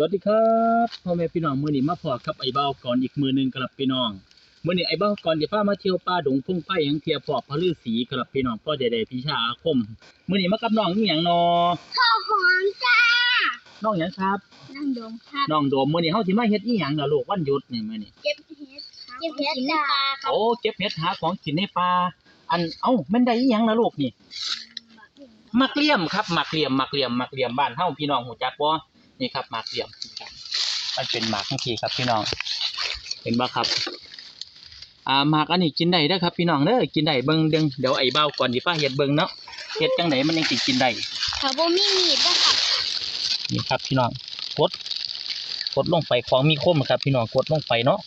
สวัสดีครับพ่อแม่พี่น้องมื้อนี้มาพอกับไอ้เบ้าก่อนอีกมือหนึงครับพี่น้องมื้อนี้ไอ้เบ้าก่อนจะพามาเที่ยวป่าดงพงไผ่หยังเที่ยวพอบพระฤาษีครับพี่น้องพ่อใดๆพิชาอาคมมื้อนี้มากับน้องอีหยังนอข้าวหอมจ้าน้องหยังครับนั่งดมครับน้องโดมมื้อนี้เฮาสิมาเฮ็ดอีหยังล่ะลูกวันหยุดนี่มื้อนี้เก็บเห็ดเก็บเห็ดจ้าครับโอ้เก็บเห็ดหาของกินในป่าอันเอ้าแม่นได้อีหยังล่ะลูกนี่มักเลี่ยมครับมักเลี่ยมมักเลี่ยมมักเลี่ยมบ้านเฮาพี่น้องฮู้จักบ่ นี่ครับมักเลี่ยมมันเป็นหมากจังซี่ครับพี่น้อง เห็นบ่ครับ อ่าหมากอันนี้กินได้เด้อครับ พี่น้องเด้อกินได้เบิ่งเด้งเดี๋ยวไอ้เบ้าก่อนสิพาเฮ็ดเบิ่งเนาะเฮ็ดจังไดมันยังสิกินได้ถ้าบ่มีมีดนะครับนี่ครับพี่น้องกดกดลงไปของมีคมครับ พี่น้องกดลงไปเนาะ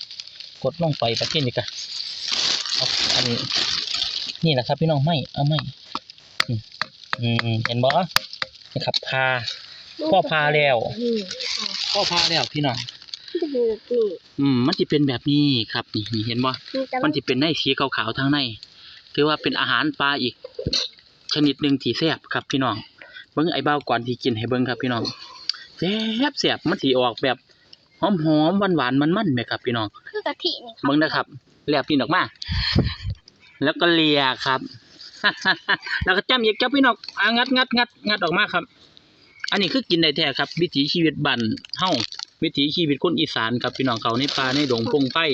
กดลงไปประเทศนี้ก็เอาอันนี้นี่แหละครับ พี่น้องไม่เอาไม่อืมอืมเห็นบ่นี่ครับพา พ่อพาแล้ว นี่พ่อพาแล้วพี่น้องนี่นี่อืมมันสิเป็นแบบนี้ครับนี่นี่เห็นบ่นี่จะมันจะเป็นในสีขาวๆทางในถือว่าเป็นอาหารปลาอีก ชนิดหนึ่งที่แซ่บครับพี่น้องเบิ่งไอ้เบ้าก่อนที่กินให้เบิ่งครับพี่น้องแซ่บแซ่บมันสิออกแบบหอมๆหวานๆมันๆแม่ครับพี่น้องคือกะทินี่ครับเบิ่งนะครับแลบกินออกมา แล้วก็เลียครับ แล้วก็จ้ำอีกครับพี่น้องอะงัดงัดงัดงัดออกมาครับ อันนี้คือกินได้แท้ครับ วิถีชีวิตบ้านเฮาวิถีชีวิตคนอีสานครับพี่น้องเขาในป่าในดงพงไผ่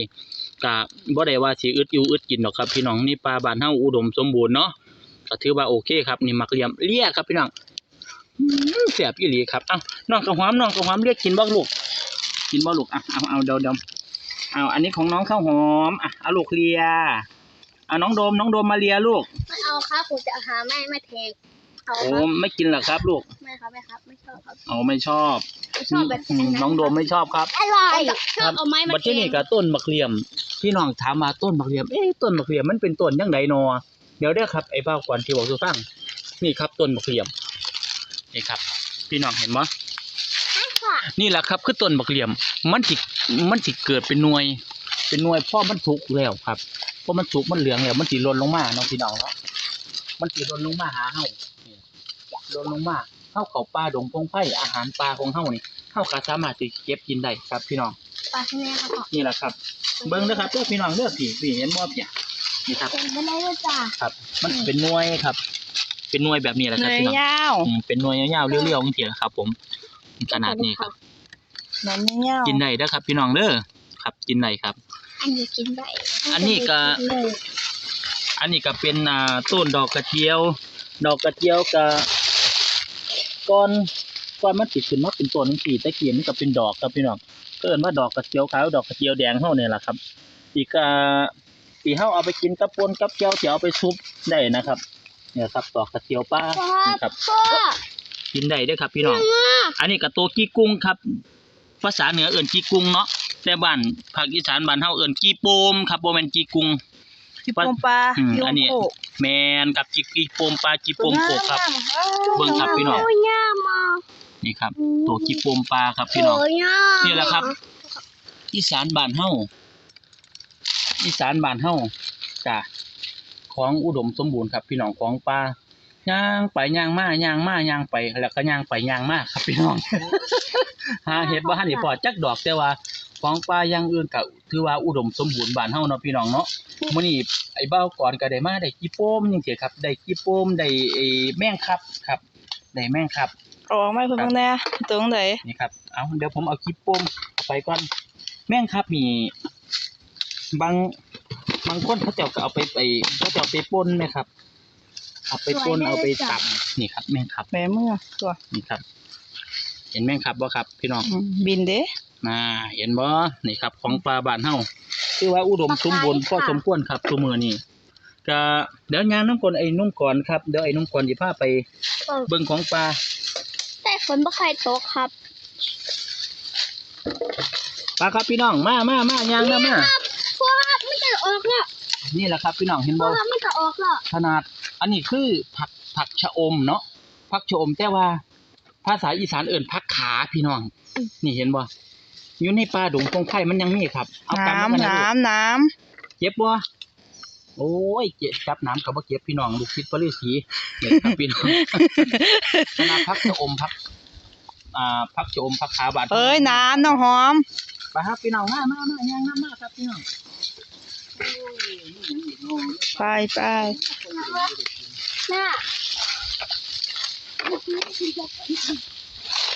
ก็บ่ได้ว่าสิอึดอยู่อึดกินหรอกครับพี่น้องนี่ป่าบานเฮาอุดมสมบูรณ์เนาะก็ถือว่าโอเคครับนี่มักเลียมเลี้ยครับพี่น้องอืมแซ่บอีหลีครับเอ้าน้องกระหอมน้องกระหอมเรียกกินบ่ลูก กินบ่ลูกอะเอาเอาเดาเดาเอาอันนี้ของน้องข้าวหอมอะเอาลูกเลียเอาน้องโดมน้องโดมมาเลียลูกไม่เอาครับผมจะหาแม่ไม่แทง เอาโอ้ครับไม่กินเหรอครับ ลูกไม่ครับไม่ครับไม่ชอบครับเอาไม่ชอบไม่ชอบแบบอืมน้องโดมไม่ชอบครับอร่อยชอบเอาไม้มาบัดแทที่งนี่ก็ต้นมะเขือมพี่น้องถามมาต้นมะเขือมเอ๊ะต้นมะเขือมมันเป็นต้นยังไงนอเดี๋ยวเด้อครับไอ้บ้าวก่อนที่บอกสู่ฟังนี่ครับต้นมะเขือมนี่ครับ พี่น้องเห็นมั้ค่ะนี่แหละครับคือต้นมะเขือมมันสิมันสิเกิดเป็นหน่วย เป็นหน่วยพ่อมันสุกแล้วครับพอมันสุกมันเหลืองแล้วมันสิหล่นลงมาเนาะพี่น้องเนาะมันสิหล่นลงมาหาเฮานี่ หล่นลงมาเฮาเข้าป่าดงพงไผ่อาหารป่าของเฮานี่เฮาก็สามารถสิเก็บกินได้ครับพี่น้องปลาที่นี่ครับพ่อนี่แหละครับ เบิ้งนะครับเด้อพี่น้องเด้อพี่พี่เห็นบ่พี่นี่ครับเป็นไปได้ด้วยจ้าครับ มันเป็นหน่วยครับ เป็นหน่วยแบบนี้แหละครับเนื้พี่น้องอยาวอืมเป็นหน่วยยาวๆเรียวๆจังซี่แหละครับ ผมขนาดนี้ครับเนื้อยาวกินได้เด้อครับ พี่น้องเด้อครับ กินได้ครับ อันนี้กินได้อันนี้ก็ อันนี้ก็เป็นอ่าต้นดอกกระเจียว ดอกกระเจียวก็ ก่อนก่อนมันติดขึ้นมาเป็นต้นจังซี่แต่กี้มันก็เป็นดอกครับพี่น้องก็เอิ้นว่าดอกกระเจียวขาวดอกกระเจียวแดงเฮาเนี่ยแหละครับ อีกอ่าที่เฮาเอาไปกินกับปนกับเจียวที่เอาไปซุปได้นะครับ เนี่ยครับดอกกระเจียวป้านะครับกินได้ด้อครับพี่น้อง อันนี้ก็ตัวกี้กุ้งครับ ภาษาเหนือเอิ้นกี้กุ้งเนาะแต่บ้านภาคอีสานบ้านเฮาเอิ้นกี้โปมครับบ่แมนกี้กุ้ง พี่ปมปลาอืมพี่อันนี้โขกแม่นกับกี้กี้โปมปลากี้โปมโกกครับ เบิ่งครับพี่น้อง โอ้ยย่ามานี่ครับ ตัวกี้โปมปลาครับพี่น้องโอ้ยย่านี่แหละครับ อีสานบ้านเฮาอีสานบ้านเฮาจ้ะของอุดมสมบูรณ์ครับ พี่น้องของป่าย่างไปย่างมาย่างมาย่างไปแล้วก็ย่างไปย่างมาครับพี่น้อง หาเห็ดบ่ทันได้พอจักดอกแต่ว่า ของป่าอย่างอื่นก็ถือว่าอุดมสมบูรณ์บ้านเฮาเนาะพี่น้องเนาะมื้อนี้ไอ้เบ้าก่อนก็ได้มาได้กี่โป้มจังซี่ครับ ได้กี่โป้มได้ไอ้แมงครับครับได้แมงครับเอาออกมาเพิ่นเบิ่งแหน่ตรงไหนนี่ครับเอาเดี๋ยวผมเอาคลิปโป้มเอาไปก่อนแม่งครับมีบางบางคนเขาเจ้าก็เอาไปไปเขาเจ้าไปป่นไหมครับ เอาไปป่นเอาไปตับนี่ครับ แม่งครับแม่มือตัวนี่ครับ เห็นแม่งครับบ่ครับ พี่น้องอืมบินเด้ น่าเห็นบ่นี่ครับ ของปลาบ้านเฮาคือว่าอุดมสมบูรณ์พอสมควรครับทุกมื้อนี้ก็เดี๋ยวยางน้ำกลไอ้นุ่มก่อนครับเดี๋ยวไอ้นุ่มก่อนสิพาไป เบิ่งของปลาแต่ฝนบ่ใครตกครับปลาครับพี่น้องมามามาย่างนะมาพ่อครับมันจะออกแล้วนี่แหละครับพี่น้องเห็นพ่อบ่ครับมันจะออกแล้วขนาด อันนี้คือผักผักชะอมเนาะผักชะอมแต่ว่า ภาษาอีสานเอิ่นผักขาพี่น้อง นี่เห็นบ่ อยู่ในป่าดงพงไผ่มันยังมีครับ เอากำมาน้ำกันนะลูกน้ำน้เจ็บบ่โอ้ยเจ็บจับน้ำกับบ่เจ็บพี่น้องลูกศิษย์ปริสีเนี่ยครับพี่น้องขนาดผักชะอมผัก อ่าผักโจมผักขาบาดเอ้ยน้ำน้องหอมไปครับพี่น้องมามามาย่างน้ำมาครับพี่น้องไปไปแม่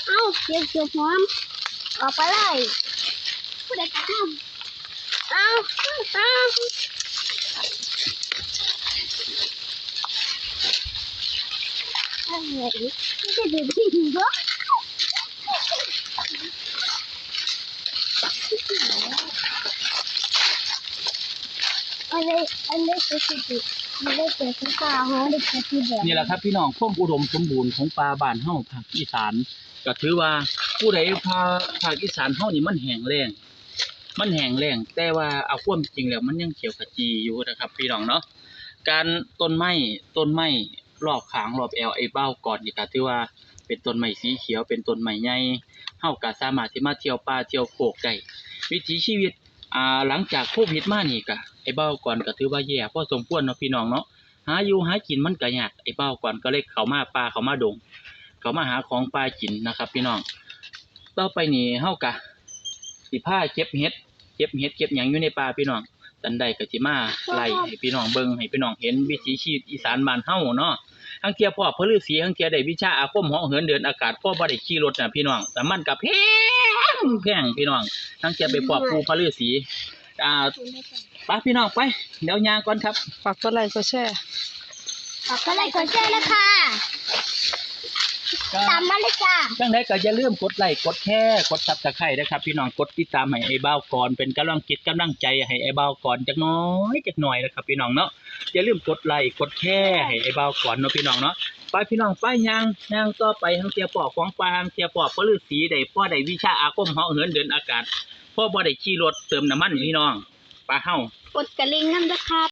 เอ้าเก็บเก็บหอม ออกไปเลยผู้ใดตัดน้ำเอาเอาอะไรไม่ใช่เด็กที่ดีวะอะไรอะไรเป็นที่ไม่ได้เกิดขึ้นตาหัวเด็กที่แบบนี่แหละครับพี่น้องความอุดมสมบูรณ์ของปลาบ้านเฮาภาคอีสาน ก็ถือว่าผู้ใดพาภาคอีสานเฮานี่มันแห้งแล้งมันแห้งแล้งแต่ว่าเอาความจริงแล้วมันยังเขียวขจีอยู่นะครับ พี่น้องเนาะการต้นไม้ต้นไม้รอบขางรอบแอวไอ้เบ้าก่อนนี่ก็ถือว่าเป็นต้นไม้สีเขียวเป็นต้นไม้ใหญ่เฮาก็สามารถที่มาเที่ยวป่าเที่ยวโคกได้วิถีชีวิตอ่าหลังจากโควิดมานี่ก็ไอ้เบ้าก่อนก็ถือว่าแย่พอสมควรเนาะพี่น้องเนาะหาอยู่หากินมันก็ยากไอ้เป้าก่อนก็เลยเข้ามาป่าเข้ามาดง เขามาหาของป่ากินนะครับ พี่น้องต่อไปนี่เฮากะสิพาเก็บเห็ดเก็บเห็ดเก็บหยังอยู่ในป่าพี่น้องตันใดก็สิมาไล่ให้พี่น้องเบิ่งให้พี่น้องเห็นวิถีชีวิตอีสานบ้านเฮาเนาะทั้งเที่ยพ่อพระฤาษีทั้งเที่ยได้วิชาอาคมเหาะเหินเดินอากาศพ่อบ่ได้ขี่รถน่ะพี่น้องแต่มันก็แพงแพงพี่น้องทั้งเที่ยไปพ่อปู่พระฤาษีอ่าไปพี่น้องไป เดี๋ยวยางก่อนครับฝากกดไลค์กดแชร์ขอบคุณเลยขอเชิญนะคะ ตามมาเลยจ้าจังไดก็อย่าลืมกดไลค์กดแชร์กดซับสไครต์นะครับ พี่น้องกดติดตามให้ไอ้บ่าวก่อนเป็นกำลังจิตกำลังใจให้ไอ้บ่าวก่อนจักหน้อยจักหน่อยนะครับ พี่น้องเนาะอย่าลืมกดไลค์กดแชร์ให้ไอ้บ่าวก่อนเนาะพี่น้องเนาะไปพี่น้องไปย่างย่างต่อไปทางเสียปอกของปลาทางเสียปอกพระฤาษีได้พ่อได้วิชาอาคมเหาะเหินเดินอากาศพ่อบ่ได้ขี่รถเติมน้ำมันพี่น้องปลาเฮากดกระลิงนั่นด้วยครับ